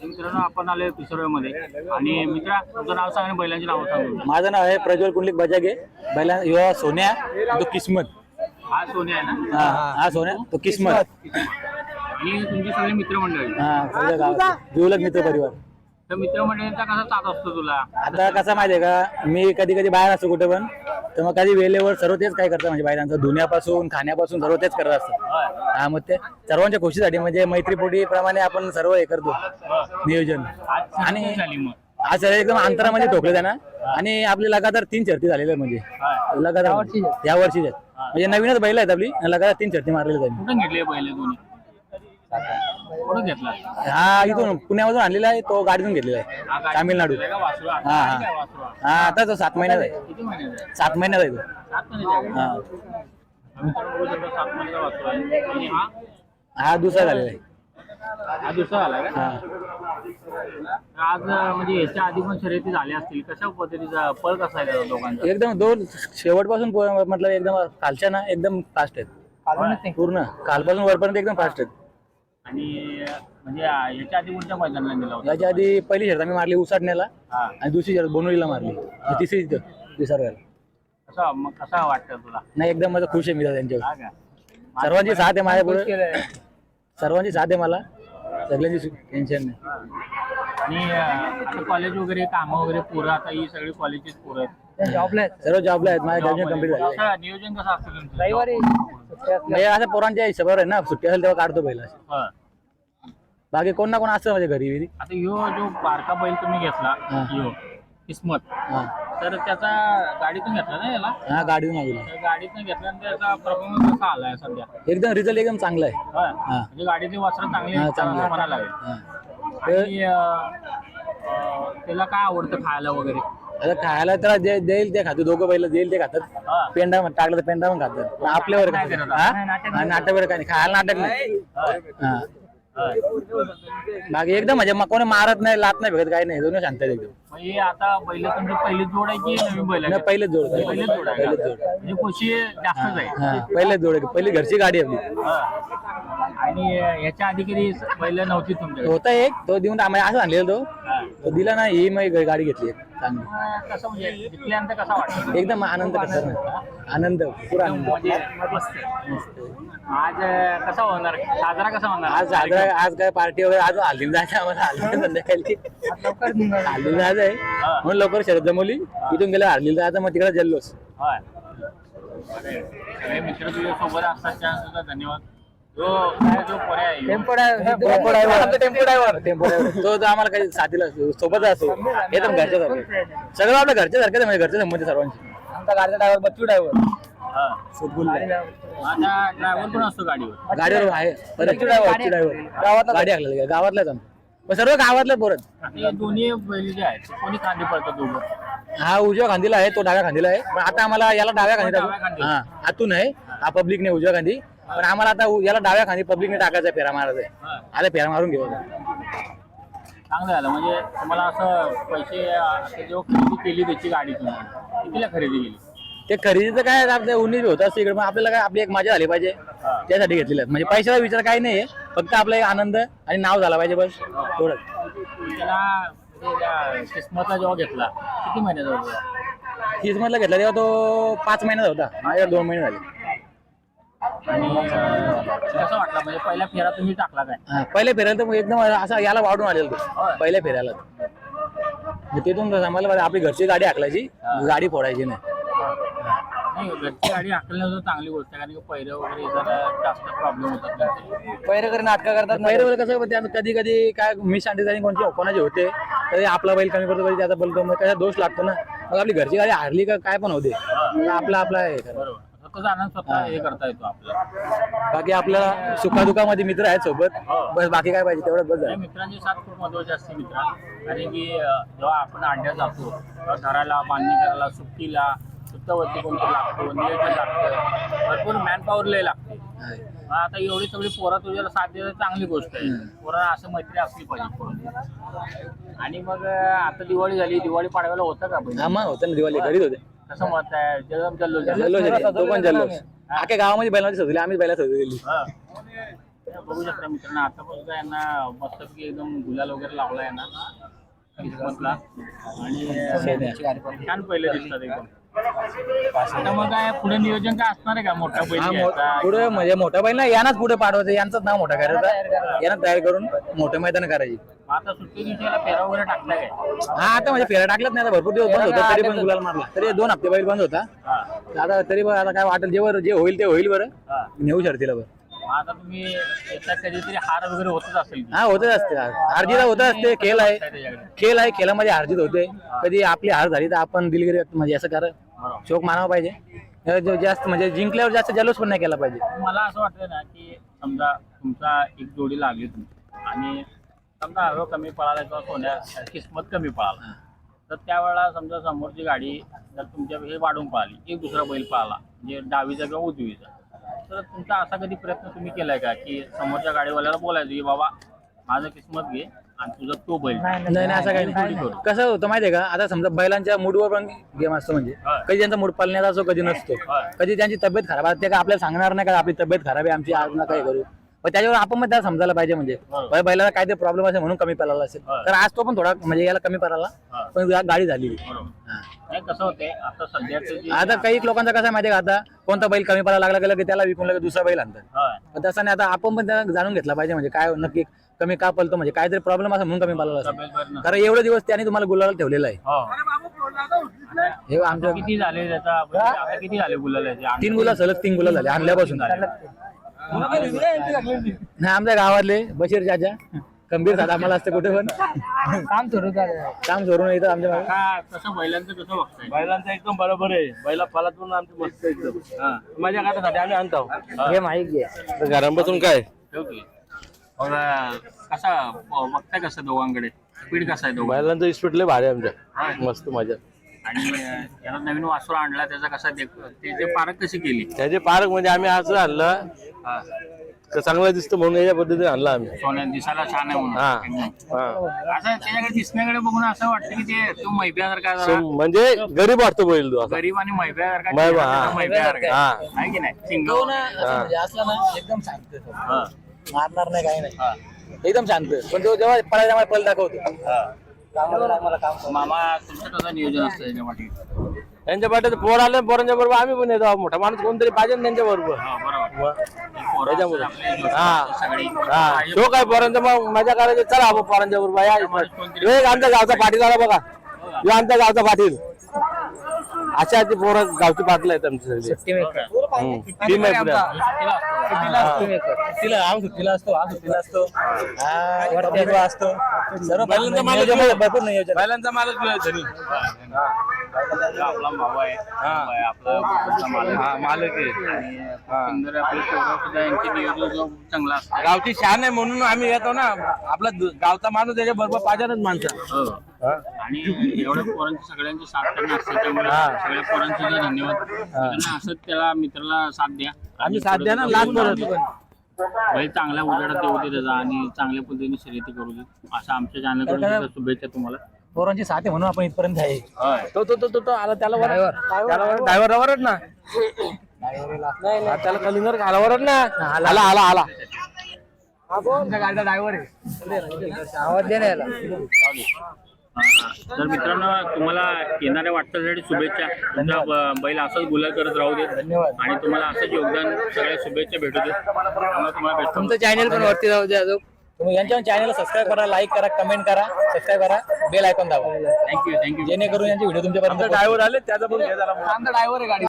मित्रांनो आपण आलोय पिसोऱ्यामध्ये आणि मित्रा तुझं नाव सांग आणि बैलांची नाव सांग. माझं नाव आहे प्रज्वल कुंडलिक बजागे. बैला युवा सोन्या. तो किस्मत. हा सोने आहे ना? हा हा सोन्या. तो किस्मत. आणि तुमची सगळे मित्रमंडळी. हा गावात जिवलग मित्र परिवार तर मित्रमंडळींचा कसा साथ असतो तुला? आता कसं माहितीये का मी कधी कधी बाहेर असतो कुठे पण. तर मग कधी वेळेवर सर्व तेच काय करतात म्हणजे बाहेरांचं धुण्यापासून खाण्यापासून सर्व तेच करत असतात. हा. मग ते सर्वांच्या खुशीसाठी म्हणजे मैत्रीपोटी प्रमाणे आपण सर्व हे करतो. नियोजन. आणि आज सर एकदम अंतरामध्ये ठोकले त्यांना आणि आपले लगातार तीन शर्ती झालेल्या आहेत म्हणजे. लगातार. या वर्षी म्हणजे नवीनच बैल आहेत आपली लगातार तीन शर्ती मारलेल्या त्यांनी. घेतले? हा इथून पुण्यामधून आणलेला आहे तो गाडीतून घेतलेला हा, आहे गाडी तामिळनाडू घेतलेला का वासरू? हा, हा. वासरू? हा आता तो सात महिन्यात आहे. किती महिन्याचा आहे? सात महिन्यात आहे तो. सात महिन्याचा आहे? का? हा. मित्रांनो, बघू शकता, सात महिन्याचा वासरू आहे आणि हा हा दुसरा झालेला आहे. हा दुसरा आला का? हा. आज अं, म्हणजे याच्या आधी पण शर्यती झाल्या असतील. कशा पद्धतीचा पळ कसा आहे त्या दोघांचा? एकदम दोन शेवटपासून पो- म्हटलं एकदम खालच्या ना एकदम फास्ट आहेत. पूर्ण कालपासून वरपर्यंत एकदम फास्ट आहेत. आणि म्हणजे याच्या आधी कोणत्या मैदानाला नेला होता? याच्या आधी पहिली शर्ट आम्ही मारली उसाटण्याला हा. आणि दुसरी शर्ट बोनवलीला मारली. आणि तिसरी इथं विसर्गाला कसा मग कसा वाटतं तुला? नाही एकदम माझं खुश आहे मी त्यांच्यावर हा का? सर्वांची साथ आहे माझ्या पुढे सर्वांची साथ आहे मला. सगळ्यांची टेन्शन नाही. आणि अं, आता कॉलेज वगैरे कामं वगैरे पोरं आता ही सगळी कॉलेजचीच पोरं आहेत. जॉबला आहेत. सर्व जॉबला आहेत. माझ्या ग्रॅज्युएशन कंप्लीट झालं कसं नियोजन कसं असतं तुमचं? म्हणजे असं पोरांच्या हिशोबावर आहे ना सुट्टी असेल तेव्हा काढतो पहिला. हा. बाकी कोण ना कोण असतं माझ्या घरी बिरी आता ह्यो जो बारका बैल तुम्ही घेतला हा. ह्यो किस्मत हा तर त्याचा गाडीतून घेतला ना याला हा गाडीतून आलेला तर गाडीतून घेतल्यानंतर त्याचा परफॉर्मन्स कसा आलाय सध्या एकदम रिझल्ट एकदम चांगला आहे. हा. म्हणजे गाडीतली वस्त्र चांगली हा, चांगली म्हणायला लागेल हा. तर आणि अं, अं, त्याला काय आवडतं खायला वगैरे आता खायला तर जे देईल ते खातो दोघं पहिलं देईल ते खातात हा. पेंडा पण टाकलं तर पेंडा पण खातात पण आपल्यावर काय नाही करत. हा? हा, नाटक वगैरे काय नाही खायला नाटक नाही हा. बाकी एकदम म्हणजे मग कोणी मारत नाही लात नाही भेटत काही नाही. दोन्ही शांत आहेत एकदम. म्हणजे आता बैल तुमची पहिली जोड आहे की नवीन बैल आहे? नाही, पहिलेच जोड. पहिलेच जोड आहे पहिलेच? जोड. म्हणजे खुशी जास्तच आहे. हा पहिलेच जोड आहे. पहिली घरची गाडी आहे आपली. हा. आणि अं, ह्याच्या आधी कधी बैल नव्हती तुमच्याकडे? होता एक तो देऊन आम्ही असं आणलेला तो. हा. तो दिला ना ही मग गाडी घेतली. एक चांगली. अं, कसं म्हणजे जिंकल्यानंतर कसा वाटतं? एकदम आनंद कसा आनंद पुरा आनंद. म्हणजे मस्त आज कसा होणार? साजरा कसा होणार? आज साजरा आज काय पार्टी वगैरे आज हल्ली जायचं आम्हाला हल्ली संध्याकाळी. जायचं. आहे. म्हणून लवकर शरद जमवली इथून गेलं हल्ली जायचं मग तिकडे जल्लोष. होय. सगळे मित्र तुझ्या सोबत असतात त्यानंतर धन्यवाद. Tempo driver tempo driver. तो जो आम्हाला काही साथीला असतो सोबत असतो. एकदम घरच्या सारखं. सगळं आपल्या घरच्या सारखं म्हणजे घरच्या संबंधी सर्वांची. आमचा गाडीचा ड्रायव्हर बच्चू ड्रायव्हर हा. असतो गाडीवर. गाडीवर आहे. बच्चू ड्रायव्हर बच्चू ड्रायव्हर गावातला गाडी हाकला गावातलाच आम्ही. मग सर्व गावातलं पोरत हे दोन्ही बैल जे आहेत ते कोणी कांदे पडतात दोघं? हा उजव्या खांदीला आहे तो डाव्या खांदीला आहे. पण आता आम्हाला याला डाव्या खांदी. हा आतून आहे. हा पब्लिकने उजव्या खांदी. पण आम्हाला आता याला डाव्या खांदी पब्लिकने टाकायचा फेरा मारायचा आहे. आता फेरा मारून घेऊ. चांगलं झालं. म्हणजे तुम्हाला असं पैसे जेव्हा खरेदी केली त्याची गाडी तुम्ही कितीला खरेदी केली? ते खरेदीचं काय उन्नीस होत असते इकडे आपल्याला काय आपली एक मजा झाली पाहिजे. त्यासाठी घेतलेलं. म्हणजे पैशाचा विचार काही नाहीये. फक्त आपला एक आनंद आणि नाव झाला पाहिजे बस. थोडं किस्मतला जेव्हा घेतला किती महिन्याचा होता? तीस मधला घेतला तेव्हा तो पाच महिन्याचा होता. माझ्या दोन महिने झाले. आणि अं, कसं वाटलं? म्हणजे पहिला फेरा तुम्ही टाकला काय? हा, पहिल्या फेऱ्याला तर मग एकदम असा याला वाढून आलेला होय. तो पहिल्या फेऱ्याला. मग तिथून आम्हाला आपली घरची गाडी हाकलायची गाडी फोडायची नाही. नाही घरची गाडी हाकलण्याचं चांगली गोष्ट आहे कारण की पहिलं वगैरे जरा जास्त प्रॉब्लेम होतात त्यांचे. पैरे नाटक करतात पैरे वगैरे कसं त्यात कधी कधी काय मिस अंडरस्टँडिंग कोणची कोणाचे होते कधी आपला बैल कमी पडतो कधी त्याचा बोलतो मग कसा दोष लागतो ना. मग आपली घरची गाडी हारली का काय पण होते आपला आपला हे करा. बरोबर. स्वतःचा आनंद स्वतः हे करता येतो आपल्याला बाकी आपल्याला सुखादुखामध्ये मित्र आहेत सोबत. बस बाकी काय पाहिजे तेवढंच बस मित्रांची साथ खूप महत्वाची असते मित्रा. कारण की अं, जेव्हा आपण अंड्या जातो तेव्हा धरायला बांधणी करायला सुट्टीला सुट्टावरती कोणतं लागतो नियोजन लागतं भरपूर मॅन पॉवर लय लागते. मग आता एवढी सगळी पोरं तुझ्याला साथ देणं चांगली गोष्ट आहे. पोरं असं मैत्री असली पाहिजे. आणि मग अं, आता दिवाळी झाली दिवाळी पाडव्याला होतं का हा मग होतं ना दिवाळी घरीच होते. कसं मत आहे. जल्लोष आहे. तो पण जल्लोष. अख्या गावामध्ये बैलांची सजवली आम्हीच बैला सजवली हा. बघू शकता मित्रांनो यांना मस्तपैकी एकदम गुलाल वगैरे लावला यांना किस्मतला. आणि छान पहिले दिसतात एकदम. आता मग काय पुढे नियोजन काय असणार आहे का? मोठा हा मो-? पुढे म्हणजे मोठा बैल ना यांनाच पुढे पाठवायचं यांचंच नाव मोठा करायचं. यांना तयार करून मोठं मैदान करायची. आता सुट्टी दिवशीला फेरा वगैरे टाकलाय काय? हा आता म्हणजे फेरा टाकलाच नाही आता भरपूर दिवस बंद होता तरी पण गुलाल मारला. तरी दोन हप्ते बैल बंद होता. हा. आता तरी पण आता काय वाटेल जे जे होईल ते होईल बरं. नेऊ शर्तीला बरं. आता तुम्ही याचा कधीतरी हार वगैरे होतच असेल? हा होतच असते. हारजीत होत असते खेळ आहे. खेळ आहे खेळामध्ये हारजीत होते. कधी आपली हार झाली तर आपण दिलगिरी व्यक्त म्हणजे असं करा. बरोबर. शोक मानावा पाहिजे. अं जो जास्त म्हणजे जिंकल्यावर जास्त जल्लोष पण नाही केला पाहिजे. मला असं वाटतं ना की समजा तुमचा एक जोडी लागली तुम्ही आणि समजा हवं कमी पळाला किंवा सोन्या किस्मत कमी पळाला तर त्यावेळेला समजा समोरची गाडी जर तुमच्यापेक्षा वाढून पळाली एक दुसरा बैल पळाला म्हणजे डावीचा किंवा उजवीचा तर तुमचा असा कधी प्रयत्न तुम्ही केलाय का की समोरच्या गाडीवाल्याला बोलायचं की बाबा माझं किस्मत घे आणि तुझा तो बैल नाही नाही असं काही नाही. कसं होतं माहितीये का? आता समजा बैलांच्या मूडवर पण गेम असतो म्हणजे. हा. कधी त्यांचा मूड पालण्याचा असतो कधी नसतो. हा. कधी त्यांची तब्येत खराब आहे. ते काय आपल्याला सांगणार नाही का? आपली तब्येत खराब आहे आमची आज ना काय करू? पण त्याच्यावर आपण पण त्याला समजायला पाहिजे म्हणजे. बैलाला काहीतरी प्रॉब्लेम असेल म्हणून कमी पळाला असेल. हा. तर आज तो पण थोडा म्हणजे याला कमी हा. पण गा- गाडी झाली. बरोबर. हा. नाही कसं होते आता सध्याचं जे आता काही लोकांचा कसं आहे माहितीये का आता? कोणता बैल कमी पळायला लागला गेला की त्याला विकून लगेच दुसरा बैल आणतात. पण तसं नाही आता आपण पण त्याला जाणून घेतला पाहिजे म्हणजे काय नक्की कमी का पळतो म्हणजे काहीतरी प्रॉब्लेम असेल म्हणून कमी पळाला असेल. तब्येत बरं नसेल. कारण एवढे दिवस त्यांनी तुम्हाला गुलाला ठेवलेला आहे. हो. हे आमच्या किती झाले त्याचा? म्हणजे आता किती झाले तीन गुला सलग तीन गुला झाले आणल्यापासून. नाही आमच्या गावातले बशीर चाचा. गंभीर झाला आम्हाला असतं कुठे पण. काम सोडून काम सोडून येतं आमच्या मागे. का कसं बैलांचं कसं बघताय? बैलांचं एकदम बरोबर आहे. बैला फलातून आमची मस्त एकदम. माझ्या काटासाठी आम्ही आणतो. हे. माहिती आहे घरात बसून काय? ठेव की. मग अं, कसा बघताय कसं दोघांकडे? स्पीड कसा आहे दोघां बैलांचं स्पीड लय भारी आहे हा. आमच्या मस्त मजा. आणि याला नवीन वासरू आणला त्याचा कसा देख ते जे पारख कशी केली त्याचे पार्क म्हणजे आम्ही असं आणलं हा. तर चांगलं दिसतं म्हणून याच्या पद्धतीने आणलं आम्ही सोन्या दिसायला छान आहे हा म्हणून. हा असं त्याच्याकडे दिसण्याकडे बघून असं वाटतं की ते तो मैब्यासारखा म्हणजे गरीब वाटतो बैल तो असा गरीब आणि मैब्यासारखा मै- चेहरा हा. त्याचा मैब्यासारखा हा. आहे. आहे की नाही सिंग तो ना असं म्हणजे असला ना एकदम शांत आहे तो. हा. मारणार नाही काही नाही हा. एकदम शांत. पण तो जेव्हा पळायला मला पळ दाखवतो कामाला आम्हाला काम करतो. मामा तुमचं कसं नियोजन असतं याच्या पाठी त्यांच्या पाठीत पोर आले पोरांच्या बरोबर आम्ही पण येतो. मोठा माणूस कोणतरी पाहिजे ना त्यांच्या बरोबर. हा, त्याच्यामुळे. हा. हा. शो काय पोरांचा मग मजा करायची? चला आपण पोरांच्या बरोबर या एक आमच्या गावचा पाटील आला बघा. ह्यो आमच्या गावचा पाटील. अशा ती पोरं गावची पाटील आहेत आमची सगळी. टीम आहे पुढे सुट्टीला असतो. सुट्टीला सुट्टीला असतो हा. सुट्टीला असतो. सर्व नियोजन- भरपूर नियोजन. बैलांचा मालच धनी हा, आपला भाऊ आहे आपला मालक. हा आहे. मालक आहे. आणि सुंदर आपले पोरं सुद्धा यांचे नियोजन जो चांगला असतं. गावची शान आहे म्हणून आम्ही येतो ना. आपला दु- गावचा माणूस त्याच्या बरोबर पाहिजेच माणसं. हो. आणि एवढ्या पोरांची सगळ्यांची साथ त्यांना असते त्यामुळे सगळ्या पोरांचे धन्यवाद. त्यांना असंच त्याला मित्राला साथ द्या. आम्ही साथ द्या ना लास्ट परत बैल चांगल्या उजेडात येऊ दे त्याचा आणि चांगल्या पद्धतीने शर्यती करू दे. असं आमच्या चॅनलकडून शुभेच्छा तुम्हाला. पोरांची साथ म्हणून आपण इथपर्यंत आहे. तो तो तो तो तो आला त्याला वर. त्याला ड्रायव्हर वरच ना? हा, त्याला कलिंगर घाला वरच ना? आला. आला आला गाडीचा ड्रायव्हर आहे आवाज दे ना याला. तर मित्रांनो तुम्हाला येणाऱ्या वाटचालीसाठी शुभेच्छा. तुमचा बैल असंच गुलाल करत राहू दे धन्यवाद. आणि तुम्हाला असंच योगदान सगळ्या शुभेच्छा भेटू दे त्यामुळे तुम्हाला भेटतो. तुमचं चॅनल पण वरती जाऊ द्या अजून. तुम्ही यांच्या चॅनलला सबस्क्राईब करा लाईक करा कमेंट करा सबस्क्राईब करा बेल आयकॉन दाबा. थँक्यू थँक्यू जेणेकरून यांचे व्हिडिओ तुमच्यापर्यंत ड्रायव्हर आले त्याचा पण झाला ड्रायव्हर आहे गाडी